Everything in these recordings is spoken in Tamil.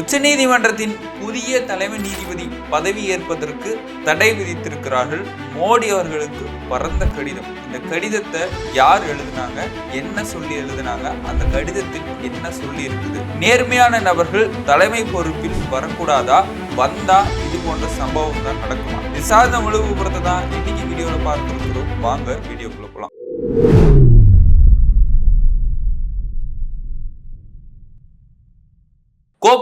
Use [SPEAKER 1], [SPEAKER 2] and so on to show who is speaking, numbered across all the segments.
[SPEAKER 1] உச்சநீதிமன்றத்தின் புதிய தலைமை நீதிபதி பதவி ஏற்பதற்கு தடை விதித்திருக்கிறார்கள். மோடி அவர்களுக்கு பரந்த கடிதம். இந்த கடிதத்தை யார் எழுதினாங்க? என்ன சொல்லி எழுதினாங்க? அந்த கடிதத்தில் என்ன சொல்லி இருக்குது? நேர்மையான நபர்கள் தலைமை பொறுப்பில் வரக்கூடாதா? வந்தா இது போன்ற சம்பவம் தான் நடக்குமா? விசாரணை சார்ந்த தான் இன்னைக்கு வீடியோவில் பார்த்துருக்கிறோம். வாங்க வீடியோக்குள்ள போகலாம்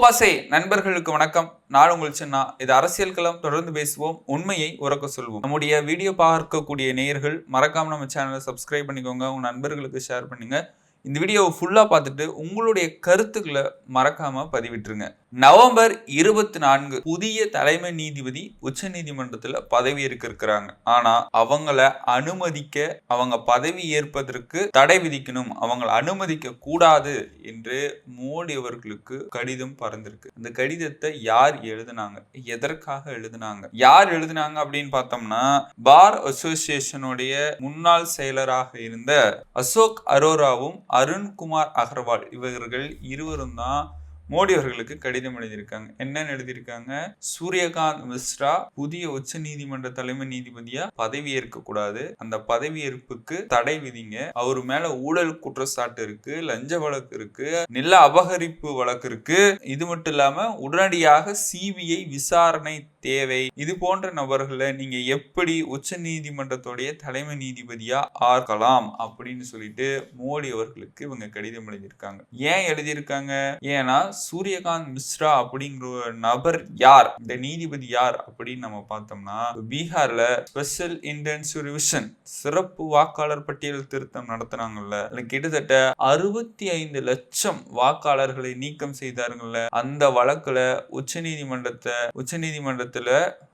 [SPEAKER 1] கோபாசை நண்பர்களுக்கு வணக்கம். நான் உங்கள் சின்னா. இது அரசியல் களம். தொடர்ந்து பேசுவோம். உண்மையை உறக்க சொல்வோம். நம்முடைய வீடியோ பார்க்கக்கூடிய நேயர்கள் மறக்காம நம்ம சேனலை சப்ஸ்கிரைப் பண்ணிக்கோங்க. உங்க நண்பர்களுக்கு ஷேர் பண்ணுங்க. இந்த வீடியோவை ஃபுல்லாக பார்த்துட்டு உங்களுடைய கருத்துக்களை மறக்காம பதிவிட்டுருங்க. நவம்பர் இருபத்தி நான்கு புதிய தலைமை நீதிபதி உச்ச நீதிமன்றத்தில் பதவி இருக்கிறாங்க. ஆனா அவங்கள அனுமதிக்க அவங்க பதவி ஏற்பதற்கு தடை விதிக்கணும் அவங்கள அனுமதிக்க கூடாது என்று மோடி அவர்களுக்கு கடிதம் பறந்திருக்கு. இந்த கடிதத்தை யார் எழுதுனாங்க? எதற்காக எழுதுனாங்க? யார் எழுதுனாங்க அப்படின்னு பார்த்தோம்னா பார் அசோசியேஷனுடைய முன்னாள் செயலராக இருந்த அசோக் அரோராவும் அருண்குமார் அகர்வால் இவர்கள் இருவரும் தான் மோடி அவர்களுக்கு கடிதம் எழுதியிருக்காங்க. என்னன்னு எழுதியிருக்காங்க? சூரியகாந்த் மிஸ்ரா புதிய உச்ச நீதிமன்ற தலைமை நீதிபதியா பதவி ஏற்க கூடாது அந்த பதவியேற்புக்கு தடை விதிங்க. அவர் மேல ஊழல் குற்றச்சாட்டு இருக்கு லஞ்ச வழக்கு இருக்கு நில அபகரிப்பு வழக்கு இருக்கு. இது மட்டும் இல்லாம உடனடியாக சிபிஐ விசாரணை தேவை. இது போன்ற நபர்களை நீங்க எப்படி உச்ச நீதிமன்றத்துடைய தலைமை நீதிபதியா ஆர்க்கலாம் அப்படின்னு சொல்லிட்டு மோடி அவர்களுக்கு இவங்க கடிதம் எழுதியிருக்காங்க. ஏன் எழுதியிருக்காங்க? ஏன்னா சூரியகாந்த் மிஸ்ரா அப்படிங்கிற ஒரு நபர் யார்? இந்த நீதிபதி யார் அப்படின்னு நம்ம பார்த்தோம்னா பீகார்ல ஸ்பெஷல் இன்டென்சிவ் ரிவிஷன் சிறப்பு வாக்காளர் பட்டியல் திருத்தம் நடத்துனாங்கல்ல. கிட்டத்தட்ட அறுபத்தி ஐந்து லட்சம் வாக்காளர்களை நீக்கம் செய்தார்கள்ல அந்த வழக்குல உச்ச நீதிமன்றத்தை உச்ச நீதிமன்றத்துல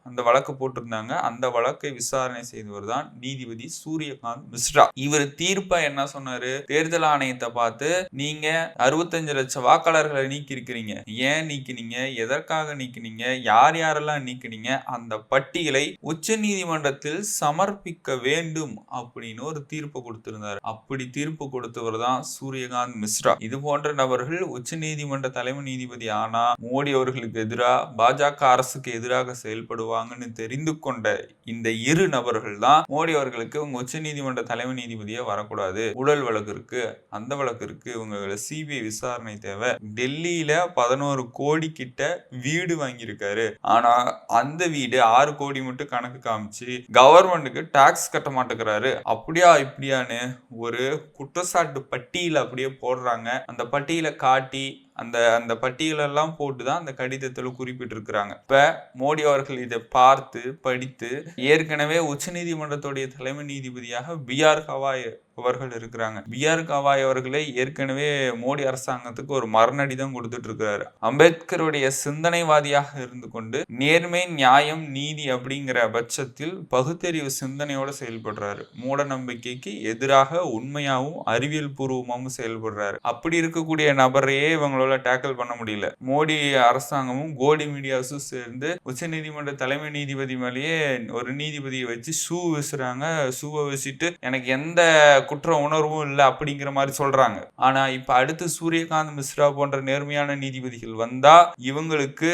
[SPEAKER 1] அந்த வழக்கு போட்டிருந்தாங்க. அந்த வழக்கை விசாரணை செய்தவர் தான் நீதிபதி சூரியகாந்த் மிஸ்ரா. இவர் தீர்ப்பா என்ன சொன்னாரு? தேர்தல் ஆணையத்தை பார்த்து நீங்க அறுபத்தஞ்சு லட்சம் வாக்காளர்களை நீக்கி இருக்கிறீங்க ஏன் நீக்கினீங்க? எதற்காக நீக்கினீங்க? யார் யாரெல்லாம் நீக்கினீங்க? அந்த பட்டியலை உச்ச நீதிமன்றத்தில் சமர்ப்பிக்க வேண்டும் அப்படின்னு ஒரு தீர்ப்பு கொடுத்திருந்தார். அப்படி தீர்ப்பு கொடுத்தவர் தான் சூரியகாந்த் மிஸ்ரா. இது போன்ற நபர்கள் உச்ச நீதிமன்ற தலைமை நீதிபதி ஆனா மோடி அவர்களுக்கு எதிராக பாஜக அரசுக்கு எதிராக செயல்படுவாங்கன்னு தெரிந்து கொண்ட இந்த இரு நபர்கள் தான் மோடி அவர்களுக்கு உங்க உச்ச நீதிமன்ற தலைமை நீதிபதியை வரக்கூடாது. ஊழல் வழக்கு இருக்கு அந்த வழக்கு இருக்கு இவங்க சிபிஐ விசாரணை தேவை. டெல்லி டெல்லியில பதினோரு கோடி கிட்ட வீடு வாங்கியிருக்காரு. ஆனா அந்த வீடு ஆறு கோடி மட்டும் கணக்கு காமிச்சு கவர்மெண்ட்டுக்கு டாக்ஸ் கட்ட மாட்டேங்கிறாரு. அப்படியா இப்படியான்னு ஒரு குற்றச்சாட்டு பட்டியல அப்படியே போடுறாங்க. அந்த பட்டியல காட்டி அந்த அந்த பட்டியலெல்லாம் போட்டு தான் அந்த கடிதத்தில் குறிப்பிட்டிருக்கிறாங்க. இப்போ மோடி அவர்கள் இதை பார்த்து படித்து ஏற்கனவே உச்சநீதிமன்றத்துடைய தலைமை நீதிபதியாக பி ஆர் கவாய் அவர்கள் இருக்கிறாங்க. பி. ஆர். கவாய் அவர்களே ஏற்கனவே மோடி அரசாங்கத்துக்கு ஒரு மரணடி தான் கொடுத்துட்டு இருக்கிறாரு அம்பேத்கருடைய சிந்தனைவாதியாக இருந்து கொண்டு நேர்மை நியாயம் நீதி அப்படிங்கிற பட்சத்தில் பகுத்தறிவு சிந்தனையோட செயல்படுறாரு. மூட நம்பிக்கைக்கு எதிராக உண்மையாகவும் அறிவியல் பூர்வமாகவும் செயல்படுறாரு. அப்படி இருக்கக்கூடிய நபரையே இவங்களால டேக்கிள் பண்ண முடியல. மோடி அரசாங்கமும் கோடி மீடியாஸும் சேர்ந்து உச்ச நீதிமன்ற தலைமை நீதிபதி மேலேயே ஒரு நீதிபதியை வச்சு ஷூ வீசுறாங்க. ஷூவை வச்சுட்டு எனக்கு எந்த குற்ற உணர்வும் இல்லை அப்படிங்கிற மாதிரி சொல்றாங்க. ஆனா இப்ப அடுத்து சூரியகாந்த் மிஸ்ரா போன்ற நேர்மையான நீதிபதிகள் வந்தா இவங்களுக்கு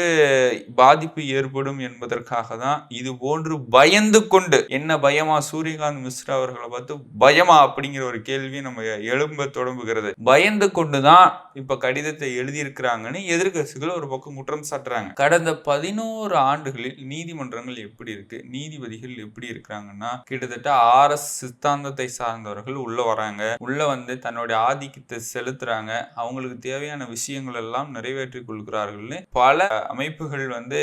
[SPEAKER 1] பாதிப்பு ஏற்படும் என்பதற்காக தான் இது போன்று பயந்து கொண்டு என்ன பயமா சூரியகாந்த் மிஸ்ரா அவர்களை பார்த்து பயமா அப்படிங்கிற ஒரு கேள்வி நம்ம எழும்ப தொடங்குகிறது. பயந்து கொண்டுதான் இப்ப கடிதத்தை எழுதியிருக்கிறாங்கன்னு எதிர்கட்சிகள் ஒரு பக்கம் குற்றம் சாட்டுறாங்க. கடந்த பதினோரு ஆண்டுகளில் நீதிமன்றங்கள் எப்படி இருக்கு? நீதிபதிகள் எப்படி இருக்கிறாங்கன்னா கிட்டத்தட்ட ஆர்எஸ் சித்தாந்தத்தை சார்ந்தவர்கள் உள்ள வராங்க. உள்ள வந்து தன்னுடைய ஆதிக்கத்தை செலுத்துறாங்க. அவங்களுக்கு தேவையான விஷயங்கள் எல்லாம் நிறைவேற்றி கொள்கிறார்கள்னு பல அமைப்புகள் வந்து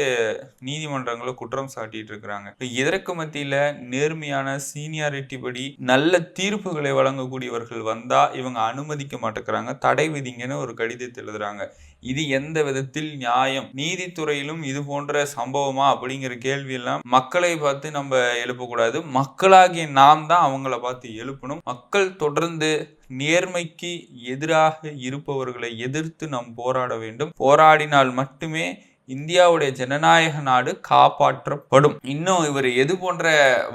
[SPEAKER 1] நீதிமன்றங்களை குற்றம் சாட்டிட்டு இருக்கிறாங்க. இதற்கு மத்தியில நேர்மையான சீனியாரிட்டி படி நல்ல தீர்ப்புகளை வழங்கக்கூடியவர்கள் வந்தா இவங்க அனுமதிக்க மாட்டேங்கிறாங்க. தடை விதிங்கன்னு ஒரு கடிதத்தை எழுதுறாங்க. இது எந்த விதத்தில் நியாயம்? நீதித்துறையிலும் இது போன்ற சம்பவமா? அப்படிங்கிற கேள்வியெல்லாம் மக்களை பார்த்து நம்ம எழுப்பக்கூடாது. மக்களாகிய நாம் தான் அவங்கள பார்த்து எழுப்பணும். மக்கள் தொடர்ந்து நேர்மைக்கு எதிராக இருப்பவர்களை எதிர்த்து நாம் போராட வேண்டும். போராடினால் மட்டுமே இந்தியாவுடைய ஜனநாயக நாடு காப்பாற்றப்படும். இன்னும் இவர் எது போன்ற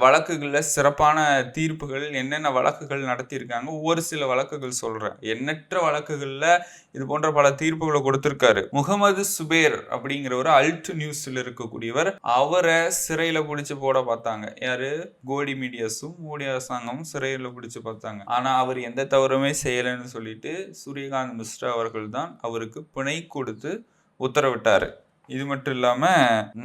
[SPEAKER 1] வழக்குகளில் சிறப்பான தீர்ப்புகள் என்னென்ன வழக்குகள் நடத்தியிருக்காங்க ஒவ்வொரு சில வழக்குகள் சொல்கிறேன் எண்ணற்ற வழக்குகளில் இது போன்ற பல தீர்ப்புகளை கொடுத்துருக்காரு. முகமது சுபேர் அப்படிங்கிறவர் அல்ட் நியூஸில் இருக்கக்கூடியவர் அவரை சிறையில் பிடிச்சி போட பார்த்தாங்க. யாரு? கோடி மீடியாஸும் மோடி அரசாங்கமும் சிறையில் பிடிச்சி பார்த்தாங்க. ஆனால் அவர் எந்த தவறுமே செய்யலைன்னு சொல்லிட்டு சூரியகாந்த் மிஸ்ரா அவர்கள் தான் அவருக்கு பிணை கொடுத்து உத்தரவிட்டார். இது மட்டும் இல்லாம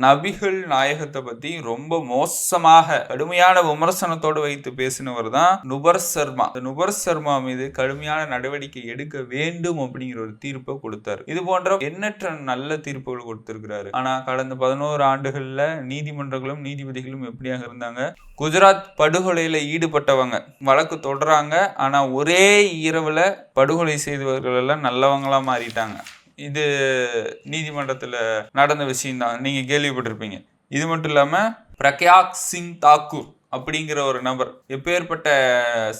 [SPEAKER 1] நபிகள் நாயகத்தை பத்தி ரொம்ப மோசமாக கடுமையான விமர்சனத்தோடு வைத்து பேசினவர் தான் நுபர் சர்மா. இந்த நுபர் சர்மா மீது கடுமையான நடவடிக்கை எடுக்க வேண்டும் அப்படிங்கிற ஒரு தீர்ப்பை கொடுத்தாரு. இது போன்ற எண்ணற்ற நல்ல தீர்ப்புகள் கொடுத்திருக்கிறாரு. ஆனா கடந்த பதினோரு ஆண்டுகள்ல நீதிமன்றங்களும் நீதிபதிகளும் எப்படியாக இருந்தாங்க? குஜராத் படுகொலையில ஈடுபட்டவங்க. வழக்கு தொடராங்க. ஆனா ஒரே இரவுல படுகொலை செய்தவர்கள் எல்லாம் நல்லவங்களா மாறிட்டாங்க. இது நீதிமன்றத்தில் நடந்த விஷயம்தான். நீங்கள் கேள்விப்பட்டிருப்பீங்க. இது மட்டும் இல்லாமல் பிரக்யாக் சிங் தாக்கூர். அப்படிங்கிற ஒரு நபர். எப்பேற்பட்ட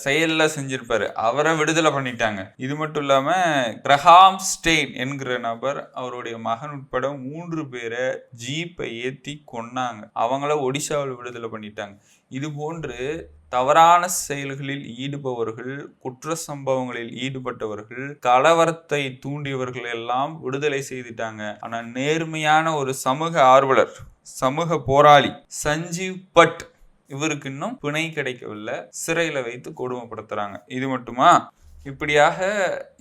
[SPEAKER 1] செயலில் செஞ்சிருப்பாரு அவரை விடுதலை பண்ணிட்டாங்க. இது மட்டும் இல்லாமல் கிரஹாம் ஸ்டெயின் என்கிற நபர் அவருடைய மகன் உட்பட மூன்று பேரை ஜீப்பை ஏற்றி கொன்னாங்க. அவங்கள ஒடிசாவில் விடுதலை பண்ணிட்டாங்க. இது போன்று தவறான செயல்களில் ஈடுபவர்கள் குற்ற சம்பவங்களில் ஈடுபட்டவர்கள் கலவரத்தை தூண்டியவர்கள் எல்லாம் விடுதலை செய்துட்டாங்க. ஆனால் நேர்மையான ஒரு சமூக ஆர்வலர் சமூக போராளி சஞ்சீவ் பட் இவருக்கு இன்னும் பிணை கிடைக்கவில்லை. சிறையில வைத்து கொடுமைப்படுத்துறாங்க. இது மட்டுமா? இப்படியாக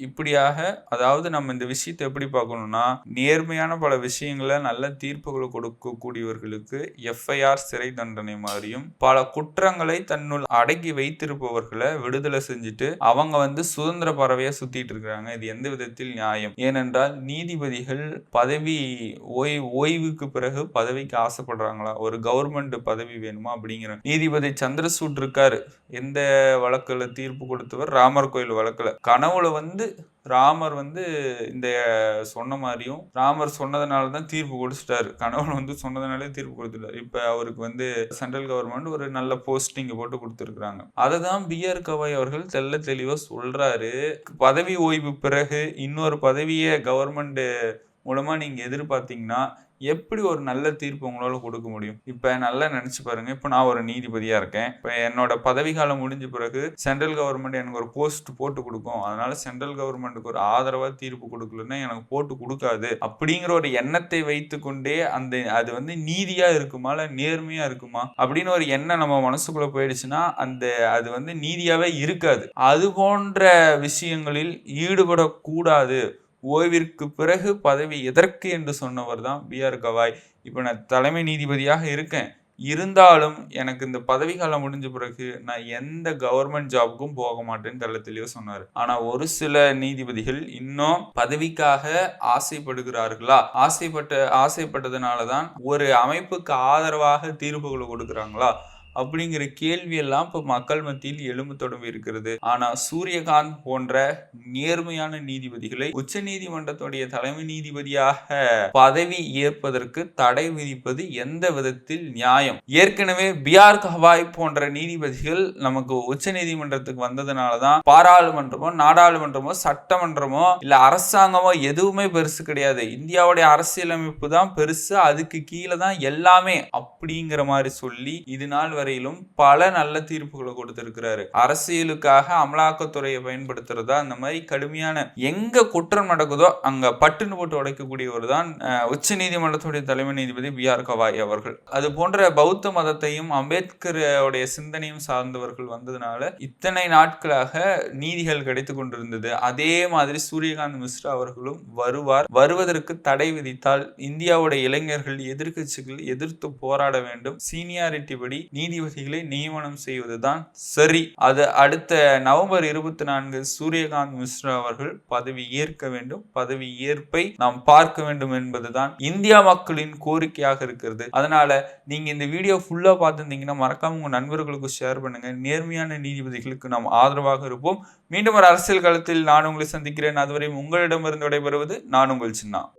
[SPEAKER 1] இப்படியாக அதாவது நம்ம இந்த விஷயத்தை எப்படி பார்க்கணும்னா நேர்மையான பல விஷயங்களை நல்ல தீர்ப்புகளை கொடுக்கக்கூடியவர்களுக்கு எஃப்ஐஆர் சிறை தண்டனை மாதிரியும் பல குற்றங்களை தன்னுள் அடக்கி வைத்திருப்பவர்களை விடுதலை செஞ்சுட்டு அவங்க வந்து சுதந்திர பறவையா சுத்திட்டு இருக்கிறாங்க. இது எந்த விதத்தில் நியாயம்? ஏனென்றால் நீதிபதிகள் பதவி ஓய்வு ஓய்வுக்கு பிறகு பதவிக்கு ஆசைப்படுறாங்களா? ஒரு கவர்மெண்ட் பதவி வேணுமா? அப்படிங்கிற நீதிபதி சந்திரசூட் இருக்காரு. எந்த வழக்குல தீர்ப்பு கொடுத்தவர்? ராமர் கோயில் வழக்கு நடக்கல கனவுல வந்து ராமர் வந்து இந்த சொன்ன மாதிரியும் ராமர் சொன்னதுனால தான் தீர்ப்பு கொடுத்துட்டாரு. கணவன் வந்து சொன்னதுனாலே தீர்ப்பு கொடுத்துட்டாரு. இப்போ அவருக்கு வந்து சென்ட்ரல் கவர்மெண்ட் ஒரு நல்ல போஸ்டிங் போட்டு கொடுத்துருக்குறாங்க. அதை தான் பிஆர் கவாய் அவர்கள் தெல்ல தெளிவாக சொல்கிறாரு பதவி ஓய்வு பிறகு இன்னொரு பதவியை கவர்மெண்ட் மூலமாக நீங்கள் எதிர்பார்த்தீங்கன்னா எப்படி ஒரு நல்ல தீர்ப்பு உங்களால் கொடுக்க முடியும்? இப்போ நல்லா நினச்சி பாருங்க. இப்போ நான் ஒரு நீதிபதியாக இருக்கேன். இப்போ என்னோட பதவிகாலம் முடிஞ்ச பிறகு சென்ட்ரல் கவர்மெண்ட் எனக்கு ஒரு போஸ்ட் போட்டு கொடுக்கும். அதனால சென்ட்ரல் கவர்மெண்ட்டுக்கு ஒரு ஆதரவாக தீர்ப்பு கொடுக்கலன்னா எனக்கு போட்டு கொடுக்காது. அப்படிங்கிற ஒரு எண்ணத்தை வைத்து கொண்டே அந்த அது வந்து நீதியாக இருக்குமா இல்லை நேர்மையாக இருக்குமா? அப்படின்னு ஒரு எண்ணம் நம்ம மனசுக்குள்ளே போயிடுச்சுன்னா அந்த அது வந்து நீதியாகவே இருக்காது. அது போன்ற விஷயங்களில் ஈடுபடக்கூடாது. ஓய்விற்கு பிறகு பதவி எதற்கு என்று சொன்னவர் தான் பி ஆர் கவாய். இப்போ நான் தலைமை நீதிபதியாக இருக்கேன். இருந்தாலும் எனக்கு இந்த பதவி காலம் முடிஞ்ச பிறகு நான் எந்த கவர்மெண்ட் ஜாபுக்கும் போக மாட்டேன்னு தள்ளத்திலேயே சொன்னார். ஆனா ஒரு சில நீதிபதிகள் இன்னும் பதவிக்காக ஆசைப்படுகிறார்களா? ஆசைப்பட்ட ஆசைப்பட்டதுனாலதான் ஒரு அமைப்புக்கு ஆதரவாக தீர்ப்புகளை கொடுக்குறாங்களா? அப்படிங்கிற கேள்வியெல்லாம் இப்போ மக்கள் மத்தியில் எழும்பு தொடங்கி இருக்கிறது. ஆனா சூரியகாந்த் போன்ற நேர்மையான நீதிபதிகளை உச்ச நீதிமன்றத்துடைய தலைமை நீதிபதியாக பதவி ஏற்பதற்கு தடை விதிப்பது எந்த விதத்தில் நியாயம்? ஏற்கனவே பிஆர் கவாய் போன்ற நீதிபதிகள் நமக்கு உச்ச நீதிமன்றத்துக்கு வந்ததுனாலதான் பாராளுமன்றமோ நாடாளுமன்றமோ சட்டமன்றமோ இல்ல அரசாங்கமோ எதுவுமே பெருசு கிடையாது. இந்தியாவுடைய அரசியலமைப்பு தான் பெருசு அதுக்கு கீழே தான் எல்லாமே அப்படிங்கிற மாதிரி சொல்லி இது நாள் வரையிலும் பல நல்ல தீர்ப்புகளை கொடுத்திருக்கிறாரு. அரசியலுக்காக அமலாக்கத்துறையை பயன்படுத்துறதா அந்த மாதிரி கடுமையான எங்க குற்றம் நடக்குதோ அங்க பட்டுன்னு போட்டு உடைக்கக்கூடியவர் தான் உச்ச நீதிமன்றத்துடைய தலைமை நீதிபதி பி. ஆர். கவாய் அவர்கள். அது போன்ற பௌத்த மதத்தையும் அம்பேத்கருடைய சிந்தனையும் சார்ந்தவர்கள் வந்ததுனால இத்தனை நாட்களாக நீதிகள் கிடைத்து கொண்டிருந்தது. அதே மாதிரி சூரியகாந்த் மிஸ்ரா அவர்களும் வருவார். வருவதற்கு தடை விதித்தால் இந்தியாவுடைய இளைஞர்கள் எதிர்கட்சிகள் எதிர்த்து போராட வேண்டும். சீனியாரிட்டி படி நீதி நீதிபதிகளை நியமனம் செய்வதுதான் சரி. அது அடுத்த நவம்பர் இருபத்தி நான்கு சூரியகாந்த் மிஸ்ரா அவர்கள் பதவி ஏற்க வேண்டும். பதவி ஏற்பை நாம் பார்க்க வேண்டும் என்பதுதான் இந்தியா மக்களின் கோரிக்கையாக இருக்கிறது. அதனால நீங்க இந்த வீடியோ ஃபுல்லா பார்த்துருந்தீங்கன்னா மறக்காம உங்க நண்பர்களுக்கு ஷேர் பண்ணுங்க. நேர்மையான நீதிபதிகளுக்கு நாம் ஆதரவாக இருப்போம். மீண்டும் ஒரு அரசியல் காலத்தில் நான் உங்களை சந்திக்கிறேன். அதுவரை உங்களிடமிருந்து விடைபெறுவது நான் உங்கள் சின்ன.